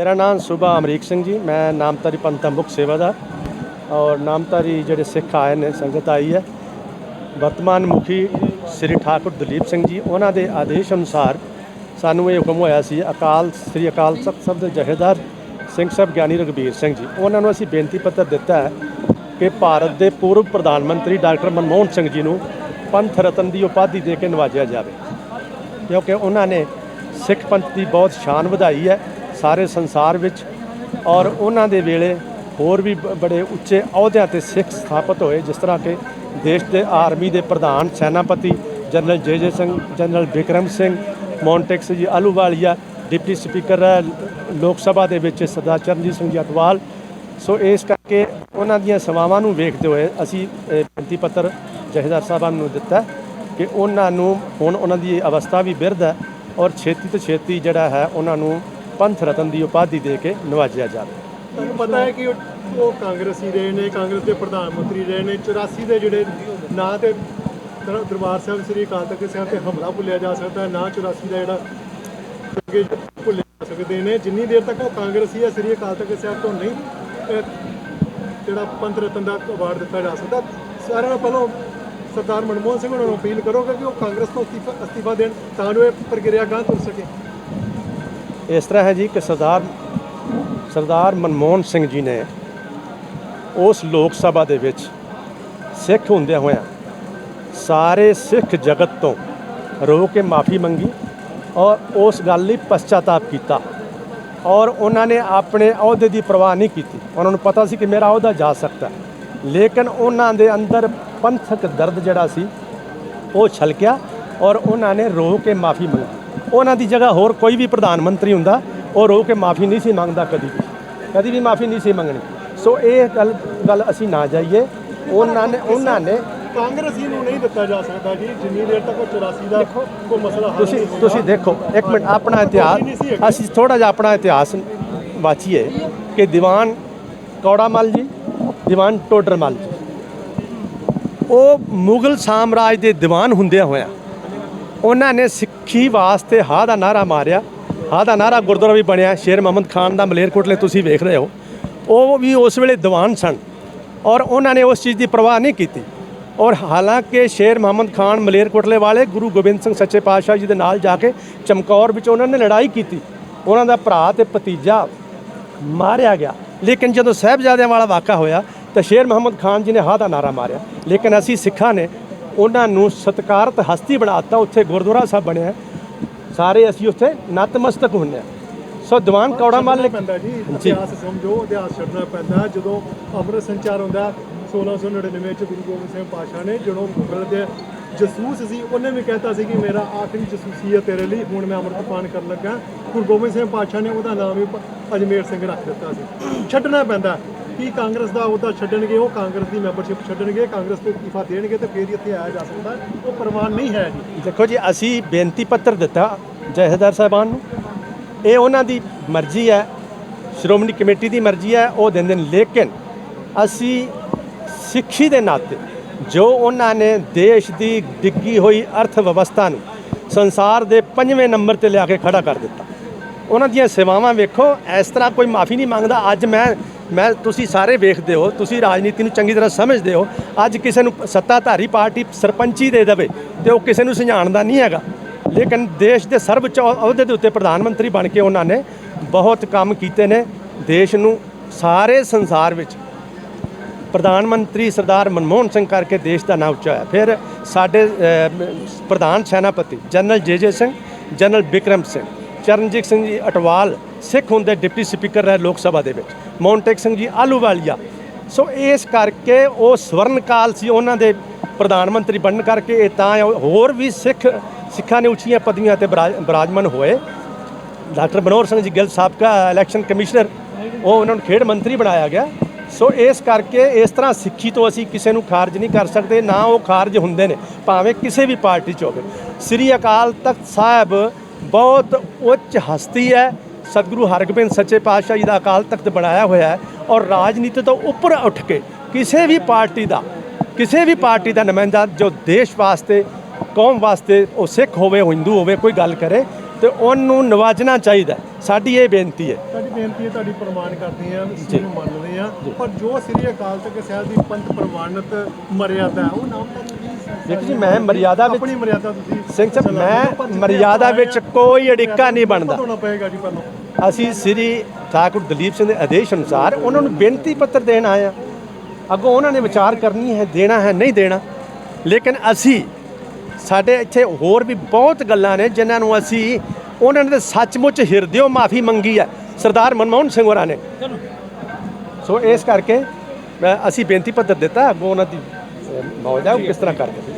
ਮੇਰਾ ਨਾਮ ਸੁਭਾ ਅਮਰੀਕ ਸਿੰਘ ਜੀ, ਮੈਂ ਨਾਮਤਾਰੀ ਪੰਥ ਮੁਖ ਸੇਵਾਦਾਰ ਔਰ ਨਾਮਤਾਰੀ ਜਿਹੜੇ ਸਿੱਖ ਆਏ ਨੇ, ਸੰਗਤ ਆਈ ਹੈ। ਵਰਤਮਾਨ ਮੁਖੀ ਸ੍ਰੀ ਠਾਕੁਰ ਦਲੀਪ ਸਿੰਘ ਜੀ, ਉਹਨਾਂ ਦੇ ਆਦੇਸ਼ ਅਨੁਸਾਰ ਸਾਨੂੰ ਇਹ ਹੁਕਮ ਹੋਇਆ ਸੀ, ਅਕਾਲ, ਸ੍ਰੀ ਅਕਾਲ ਤਖਤ ਸਾਹਿਬ ਦੇ ਜਹੇਦਾਰ ਸਿੰਘ ਸਾਹਿਬ ਗਿਆਨੀ ਰਘਬੀਰ ਸਿੰਘ ਜੀ, ਉਹਨਾਂ ਨੂੰ ਅਸੀਂ ਬੇਨਤੀ ਪੱਤਰ ਦਿੱਤਾ ਹੈ ਕਿ ਭਾਰਤ ਦੇ ਪੂਰਵ ਪ੍ਰਧਾਨ ਮੰਤਰੀ ਡਾਕਟਰ ਮਨਮੋਹਨ ਸਿੰਘ ਜੀ ਨੂੰ ਪੰਥ ਰਤਨ ਦੀ ਉਪਾਧੀ ਦੇ ਕੇ ਨਵਾਜਿਆ ਜਾਵੇ। ਕਿਉਂਕਿ ਉਹਨਾਂ ਨੇ ਸਿੱਖ ਪੰਥ ਦੀ ਬਹੁਤ ਸ਼ਾਨ ਵਧਾਈ ਹੈ ਸਾਰੇ ਸੰਸਾਰ ਵਿੱਚ ਔਰ ਉਹਨਾਂ ਦੇ ਵੇਲੇ ਹੋਰ ਵੀ ਬ- ਬੜੇ ਉੱਚੇ ਅਹੁਦਿਆਂ ਤੇ ਸਿੱਖ ਸਥਾਪਿਤ ਹੋਏ, ਜਿਸ ਤਰ੍ਹਾਂ ਕਿ ਦੇਸ਼ ਦੇ ਆਰਮੀ ਦੇ ਪ੍ਰਧਾਨ ਸੈਨਾਪਤੀ general J J Singh, general Vikram Singh, Montek ji Ahluwalia deputy speaker ਹੈ, ਲੋਕ ਸਭਾ ਦੇ ਵਿੱਚ ਸਰਦਾਰ ਚਰਨਜੀਤ ਸਿੰਘ ਜੀ ਅਟਵਾਲ। ਸੋ ਇਸ ਕਰਕੇ ਉਹਨਾਂ ਦੀਆਂ ਸੇਵਾਵਾਂ ਨੂੰ ਵੇਖਦੇ ਹੋਏ ਅਸੀਂ ਬੇਨਤੀ ਪੱਤਰ ਜਹੇਦਾਰ ਸਾਹਿਬਾਨ ਨੂੰ ਦਿੱਤਾ ਕਿ ਉਹਨਾਂ ਨੂੰ ਹੁਣ ਉਹਨਾਂ ਦੀ ਅਵਸਥਾ ਵੀ ਬਿਰਧ ਹੈ ਔਰ ਛੇਤੀ ਤੋਂ ਛੇਤੀ ਜਿਹੜਾ ਹੈ ਉਹਨਾਂ ਨੂੰ ਪੰਥ ਰਤਨ ਦੀ ਉਪਾਧੀ ਦੇ ਕੇ ਨਵਾਜਿਆ ਜਾਵੇ ਤੁਹਾਨੂੰ ਪਤਾ ਹੈ ਕਿ ਉਹ ਕਾਂਗਰਸੀ ਰਹੇ ਨੇ, ਕਾਂਗਰਸ ਦੇ ਪ੍ਰਧਾਨ ਮੰਤਰੀ ਰਹੇ ਨੇ 84 ਦੇ ਜਿਹੜੇ ਨਾਂ ਤੇ ਦਰਬਾਰ ਸਾਹਿਬ, ਸ੍ਰੀ ਅਕਾਲ ਤਖਤ ਸਾਹਿਬ ਤੇ ਹਮਲਾ ਭੁੱਲਿਆ ਜਾ ਸਕਦਾ, ਨਾ 84 ਦਾ ਜਿਹੜਾ ਅੱਗੇ ਭੁੱਲੇ ਜਾ ਸਕਦੇ ਨੇ। ਜਿੰਨੀ ਦੇਰ ਤੱਕ ਉਹ ਕਾਂਗਰਸੀ ਹੈ, ਸ੍ਰੀ ਅਕਾਲ ਤਖਤ ਸਾਹਿਬ ਤੋਂ ਨਹੀਂ ਜਿਹੜਾ ਪੰਥ ਰਤਨ ਦਾ ਅਵਾਰਡ ਦਿੱਤਾ ਜਾ ਸਕਦਾ, ਸਾਰਿਆਂ ਨੂੰ ਪਹਿਲਾਂ ਸਰਦਾਰ ਮਨਮੋਹਨ ਸਿੰਘ ਉਹਨਾਂ ਨੂੰ ਅਪੀਲ ਕਰੋਗੇ ਕਿ ਉਹ ਕਾਂਗਰਸ ਤੋਂ ਅਸਤੀਫਾ ਅਸਤੀਫਾ ਦੇਣ, ਤਾਂ ਜੋ ਇਹ ਪ੍ਰਕਿਰਿਆ ਗਾਂ ਤੁਰ ਸਕੇ। ਇਸ ਤਰ੍ਹਾਂ ਹੈ ਜੀ ਕਿ ਸਰਦਾਰ ਸਰਦਾਰ ਮਨਮੋਹਨ ਸਿੰਘ ਜੀ ਨੇ ਉਸ ਲੋਕ ਸਭਾ ਦੇ ਵਿੱਚ ਸਿੱਖ ਹੁੰਦਿਆਂ ਹੋਇਆਂ ਸਾਰੇ ਸਿੱਖ ਜਗਤ ਤੋਂ ਰੋ ਕੇ ਮਾਫੀ ਮੰਗੀ ਔਰ ਉਸ ਗੱਲ ਲਈ ਪਛਤਾਤਾਪ ਕੀਤਾ ਔਰ ਉਹਨਾਂ ਨੇ ਆਪਣੇ ਅਹੁਦੇ ਦੀ ਪਰਵਾਹ ਨਹੀਂ ਕੀਤੀ। ਉਹਨਾਂ ਨੂੰ ਪਤਾ ਸੀ ਕਿ ਮੇਰਾ ਅਹੁਦਾ ਜਾ ਸਕਦਾ ਲੇਕਿਨ ਉਹਨਾਂ ਦੇ ਅੰਦਰ ਪੰਥਕ ਦਰਦ ਜਿਹੜਾ ਸੀ, ਉਹ ਛਲਕਿਆ ਔਰ ਉਹਨਾਂ ਨੇ ਰੋ ਕੇ ਮਾਫੀ ਮੰਗੀ। ਉਹਨਾਂ ਦੀ ਜਗ੍ਹਾ ਹੋਰ ਕੋਈ ਵੀ ਪ੍ਰਧਾਨ ਮੰਤਰੀ ਹੁੰਦਾ ਉਹ ਰੋ ਕੇ ਮਾਫੀ ਨਹੀਂ ਸੀ ਮੰਗਦਾ ਕਦੀ ਵੀ। ਕਦੀ ਵੀ ਮਾਫੀ ਨਹੀਂ ਸੀ ਮੰਗਣੀ। ਸੋ ਇਹ ਗੱਲ ਗੱਲ ਅਸੀਂ ਨਾ ਜਾਈਏ। ਉਹਨਾਂ ਨੇ ਉਹਨਾਂ ਨੇ ਕਾਂਗਰਸੀ ਨੂੰ ਨਹੀਂ ਦਿੱਤਾ ਜਾ ਸਕਦਾ ਜੀ ਜਿੰਨੀ ਦੇਰ ਤੱਕ ਉਹ 84 ਦਾ ਕੋਈ ਮਸਲਾ ਹੱਲ ਤੁਸੀਂ। ਤੁਸੀਂ ਦੇਖੋ ਇੱਕ ਮਿੰਟ ਆਪਣਾ ਇਤਿਹਾਸ ਅਸੀਂ ਥੋੜਾ ਜਿਹਾ ਆਪਣਾ ਇਤਿਹਾਸ ਵਾਚੀਏ ਕਿ ਦੀਵਾਨ ਕੌੜਾਮਲ ਜੀ ਦੀਵਾਨ ਟੋਡਰਮਲ ਜੀ ਉਹ ਮੁਗਲ ਸਾਮਰਾਜ ਦੇ ਦੀਵਾਨ ਹੁੰਦਿਆਂ ਹੋਇਆਂ ਉਹਨਾਂ ਨੇ ਸਿੱਖੀ ਵਾਸਤੇ ਹਾਂ ਦਾ ਨਾਰਾ ਮਾਰਿਆ? ਹਾਂ ਦਾ ਨਾਰਾ ਗੁਰਦੁਆਰਾ ਵੀ ਬਣਿਆ, ਸ਼ੇਰ ਮੁਹੰਮਦ ਖਾਨ ਦਾ ਮਲੇਰਕੋਟਲੇ ਤੁਸੀਂ ਵੇਖ ਰਹੇ ਹੋ। ਉਹ ਵੀ ਉਸ ਵੇਲੇ ਦੀਵਾਨ ਸਨ ਔਰ ਉਹਨਾਂ ਨੇ ਉਸ ਚੀਜ਼ ਦੀ ਪਰਵਾਹ ਨਹੀਂ ਕੀਤੀ। ਔਰ ਹਾਲਾਂਕਿ ਸ਼ੇਰ ਮੁਹੰਮਦ ਖਾਨ ਮਲੇਰਕੋਟਲੇ ਵਾਲੇ ਗੁਰੂ ਗੋਬਿੰਦ ਸਿੰਘ ਸੱਚੇ ਪਾਤਸ਼ਾਹ ਜੀ ਦੇ ਨਾਲ ਜਾ ਕੇ ਚਮਕੌਰ ਵਿੱਚ ਉਹਨਾਂ ਨੇ ਲੜਾਈ ਕੀਤੀ। ਉਹਨਾਂ ਦਾ ਭਰਾ ਤੇ ਭਤੀਜਾ ਮਾਰਿਆ ਗਿਆ। ਲੇਕਿਨ ਜਦੋਂ ਸਾਹਿਬਜ਼ਾਦਿਆਂ ਵਾਲਾ ਵਾਕਾ ਹੋਇਆ ਤਾਂ ਸ਼ੇਰ ਮੁਹੰਮਦ ਖਾਨ ਜੀ ਨੇ ਹਾਂ ਦਾ ਨਾਰਾ ਮਾਰਿਆ। ਲੇਕਿਨ ਅਸੀਂ ਸਿੱਖਾਂ ਨੇ ਉਹਨਾਂ ਨੂੰ ਸਤਿਕਾਰਤ ਹਸਤੀ ਬਣਾਤਾ ਉੱਥੇ ਗੁਰਦੁਆਰਾ ਸਾਹਿਬ ਬਣਿਆ ਸਾਰੇ ਅਸੀਂ ਉੱਥੇ ਨਤਮਸਤਕ ਹੁੰਦੇ ਹਾਂ। ਸੋ ਦੀਵਾਨ ਕੌੜਾ ਮੱਲ ਨੇ ਪੈਂਦਾ ਜੀ। ਇਤਿਹਾਸ ਸਮਝੋ ਇਤਿਹਾਸ ਛੱਡਣਾ ਪੈਂਦਾ। ਜਦੋਂ ਅੰਮ੍ਰਿਤ ਸੰਚਾਰ ਹੁੰਦਾ 1699 ਚ ਗੁਰੂ ਗੋਬਿੰਦ ਸਿੰਘ ਪਾਤਸ਼ਾਹ ਨੇ ਜਦੋਂ ਮੁਗਲ ਦੇ ਜਸੂਸ ਸੀ ਉਹਨੇ ਵੀ ਕਹਿਤਾ ਸੀ ਕਿ ਮੇਰਾ ਆਖਰੀ ਜਸੂਸੀ ਹੈ ਤੇਰੇ ਲਈ ਹੁਣ ਮੈਂ ਅੰਮ੍ਰਿਤ ਪਾਨ ਕਰਨ ਲੱਗਾ। ਗੁਰੂ ਗੋਬਿੰਦ ਸਿੰਘ ਪਾਤਸ਼ਾਹ ਨੇ ਉਹਦਾ ਨਾਮ ਪ- ਅਜਮੇਰ ਸਿੰਘ ਰੱਖ ਦਿੱਤਾ ਸੀ। ਛੱਡਣਾ ਪੈਂਦਾ। ਕੀ ਕਾਂਗਰਸ ਦਾ ਉਹਦਾ ਛੱਡਣਗੇ, ਉਹ ਕਾਂਗਰਸ ਦੀ ਮੈਂਬਰਸ਼ਿਪ ਛੱਡਣਗੇ, ਕਾਂਗਰਸ ਤੋਂ ਇਸਤੀਫਾ ਦੇਣਗੇ ਤੇ ਫੇਰ ਇੱਥੇ ਆਇਆ ਜਾ ਸਕਦਾ। ਉਹ ਪ੍ਰਵਾਨ ਨਹੀਂ ਹੈ ਜੀ। ਦੇਖੋ ਜੀ, ਅਸੀਂ ਬੇਨਤੀ ਪੱਤਰ ਦਿੱਤਾ ਜਹੇਦਾਰ ਸਾਹਿਬਾਨ ਨੂੰ। ਇਹ ਉਹਨਾਂ ਦੀ ਮਰਜ਼ੀ ਹੈ, ਸ਼੍ਰੋਮਣੀ ਕਮੇਟੀ ਦੀ ਮਰਜ਼ੀ ਹੈ, ਉਹ ਦਿੰਦੇ ਨੇ। ਲੇਕਿਨ ਅਸੀਂ ਸਿੱਖੀ ਦੇ ਨਾਤੇ ਜੋ ਉਹਨਾਂ ਨੇ ਦੇਸ਼ ਦੀ ਡਿੱਗੀ ਹੋਈ ਅਰਥ ਵਿਵਸਥਾ ਨੂੰ ਸੰਸਾਰ ਦੇ ਪੰਜਵੇਂ ਨੰਬਰ ਤੇ ਲਿਆ ਕੇ ਖੜਾ ਕਰ ਦਿੱਤਾ। ਉਹਨਾਂ ਦੀਆਂ ਸੇਵਾਵਾਂ ਵੇਖੋ, ਇਸ ਤਰ੍ਹਾਂ ਕੋਈ ਮਾਫੀ ਨਹੀਂ ਮੰਗਦਾ। ਅੱਜ ਮੈਂ ਮੈਂ, ਤੁਸੀਂ ਸਾਰੇ ਵੇਖਦੇ ਹੋ, ਤੁਸੀਂ ਰਾਜਨੀਤੀ ਨੂੰ ਚੰਗੀ ਤਰ੍ਹਾਂ ਸਮਝਦੇ ਹੋ। ਅੱਜ ਕਿਸੇ ਨੂੰ ਸੱਤਾਧਾਰੀ ਪਾਰਟੀ ਸਰਪੰਚੀ ਦੇ ਦੇਵੇ ਤੇ ਉਹ ਕਿਸੇ ਨੂੰ ਸੁਝਾਣਦਾ ਨਹੀਂ ਹੈਗਾ। ਲੇਕਿਨ ਦੇਸ਼ ਦੇ ਸਰਵਉੱਚ ਅਹੁਦੇ ਦੇ ਉੱਤੇ ਪ੍ਰਧਾਨ ਮੰਤਰੀ ਬਣ ਕੇ ਉਹਨਾਂ ਨੇ ਬਹੁਤ ਕੰਮ ਕੀਤੇ ਨੇ। ਦੇਸ਼ ਨੂੰ ਸਾਰੇ ਸੰਸਾਰ ਵਿੱਚ ਪ੍ਰਧਾਨ ਮੰਤਰੀ ਸਰਦਾਰ ਮਨਮੋਹਨ ਸਿੰਘ ਕਰਕੇ ਦੇਸ਼ ਦਾ ਨਾਮ ਉੱਚਾ ਹੋਇਆ। ਫਿਰ ਸਾਡੇ ਪ੍ਰਧਾਨ ਸੈਨਾਪਤੀ general J J Singh, general Bikram Singh. Charanjit Singh ji Atwal, Sikh ਹੁੰਦੇ ਡਿਪਟੀ ਸਪੀਕਰ ਰਹੇ ਲੋਕ ਸਭਾ ਦੇ ਵਿੱਚ। ਮੌਂਟੇਕ ਸਿੰਘ ਜੀ ਆਲੂਵਾਲੀਆ ਸੋ ਇਸ ਕਰਕੇ ਉਹ ਸਵਰਨ ਕਾਲ ਸੀ ਉਹਨਾਂ ਦੇ ਪ੍ਰਧਾਨ ਮੰਤਰੀ ਬਣਨ ਕਰਕੇ, ਇਹ ਤਾਂ ਹੋਰ ਵੀ ਸਿੱਖ ਸਿੱਖਾਂ ਨੇ ਉੱਚੀਆਂ ਪਦਵੀਆਂ ਤੇ ਬਿਰਾਜ- ਬਿਰਾਜਮਾਨ ਹੋਏ। ਡਾਕਟਰ ਮਨੋਹਰ ਸਿੰਘ ਜੀ ਗਿੱਲ ਸਾਬਕਾ ਇਲੈਕਸ਼ਨ ਕਮਿਸ਼ਨਰ, ਉਹ ਉਹਨਾਂ ਨੂੰ ਖੇਡ ਮੰਤਰੀ ਬਣਾਇਆ ਗਿਆ। ਸੋ ਇਸ ਕਰਕੇ ਇਸ ਤਰ੍ਹਾਂ ਸਿੱਖੀ ਤੋਂ ਅਸੀਂ ਕਿਸੇ ਨੂੰ ਖਾਰਜ ਨਹੀਂ ਕਰ ਸਕਦੇ, ਨਾ ਉਹ ਖਾਰਜ ਹੁੰਦੇ ਨੇ, ਭਾਵੇਂ ਕਿਸੇ ਵੀ ਪਾਰਟੀ 'ਚ ਹੋਵੇ। ਸ੍ਰੀ ਅਕਾਲ ਤਖਤ ਸਾਹਿਬ ਬਹੁਤ ਉੱਚ ਹਸਤੀ ਹੈ। ਸਤਿਗੁਰੂ ਹਰਗੋਬਿੰਦ ਸੱਚੇ ਪਾਤਸ਼ਾਹ ਜੀ ਦਾ ਅਕਾਲ ਤਖਤ ਬਣਾਇਆ ਹੋਇਆ ਹੈ ਔਰ ਰਾਜਨੀਤੀ ਤੋਂ ਉੱਪਰ ਉੱਠ ਕੇ ਕਿਸੇ ਵੀ ਪਾਰਟੀ ਦਾ ਕਿਸੇ ਵੀ ਪਾਰਟੀ ਦਾ ਨੁਮਾਇੰਦਾ ਜੋ ਦੇਸ਼ ਵਾਸਤੇ ਕੌਮ ਵਾਸਤੇ ਉਹ ਸਿੱਖ ਹੋਵੇ ਉਹ ਹਿੰਦੂ ਹੋਵੇ ਕੋਈ ਗੱਲ ਕਰੇ ਤੇ ਉਹਨੂੰ ਨਵਾਜਣਾ ਚਾਹੀਦਾ ਸਾਡੀ ਇਹ ਬੇਨਤੀ ਹੈ। ਸਾਡੀ ਬੇਨਤੀ ਹੈ ਤੁਹਾਡੀ ਪ੍ਰਮਾਣ ਕਰਦੇ ਆ ਨੂੰ ਮੰਨਦੇ ਆ ਪਰ ਜੋ ਸ੍ਰੀ ਅਕਾਲ ਤਖਤ ਸਾਹਿਬ ਦੀ ਪੰਥ ਪ੍ਰਮਾਣਿਤ ਮਰਿਆਦਾ ਉਹ ਨਾਮ ਦੇਖੋ ਜੀ, ਮੈਂ ਮਰਿਆਦਾ ਵਿੱਚ- ਆਪਣੀ ਮਰਿਆਦਾ ਤੁਸੀਂ ਸਿੰਘ ਸਾਹਿਬ ਮੈਂ ਮਰਿਆਦਾ ਵਿੱਚ ਕੋਈ ਅੜਿੱਕਾ ਨਹੀਂ ਬਣਦਾ। ਹੋਣਾ ਪਏਗਾ ਜੀ ਤੁਹਾਨੂੰ ਅਸੀਂ ਸ੍ਰੀ ਠਾਕੁਰ ਦਲੀਪ ਸਿੰਘ ਦੇ ਆਦੇਸ਼ ਅਨੁਸਾਰ ਉਹਨਾਂ ਨੂੰ ਬੇਨਤੀ ਪੱਤਰ ਦੇਣ ਆਏ ਆ ਅੱਗੋਂ ਉਹਨਾਂ ਨੇ ਵਿਚਾਰ ਕਰਨੀ ਹੈ ਦੇਣਾ ਹੈ ਨਹੀਂ ਦੇਣਾ। ਲੇਕਿਨ ਅਸੀਂ ਸਾਡੇ ਇੱਥੇ ਹੋਰ ਵੀ ਬਹੁਤ ਗੱਲਾਂ ਨੇ ਜਿਨ੍ਹਾਂ ਨੂੰ ਅਸੀਂ ਉਹਨਾਂ ਨੇ ਸੱਚਮੁੱਚ ਹਿਰਦਿਓ ਮਾਫੀ ਮੰਗੀ ਹੈ ਸਰਦਾਰ ਮਨਮੋਹਨ ਸਿੰਘ ਹੋਰਾਂ ਨੇ। ਸੋ ਇਸ ਕਰਕੇ ਮੈਂ ਅਸੀਂ ਬੇਨਤੀ ਪੱਤਰ ਦਿੱਤਾ ਅੱਗੋਂ ਉਹਨਾਂ ਦੀ ਅਹ, ਉਹ ਕਿਸ ਤਰ੍ਹਾਂ ਕਰਦੇ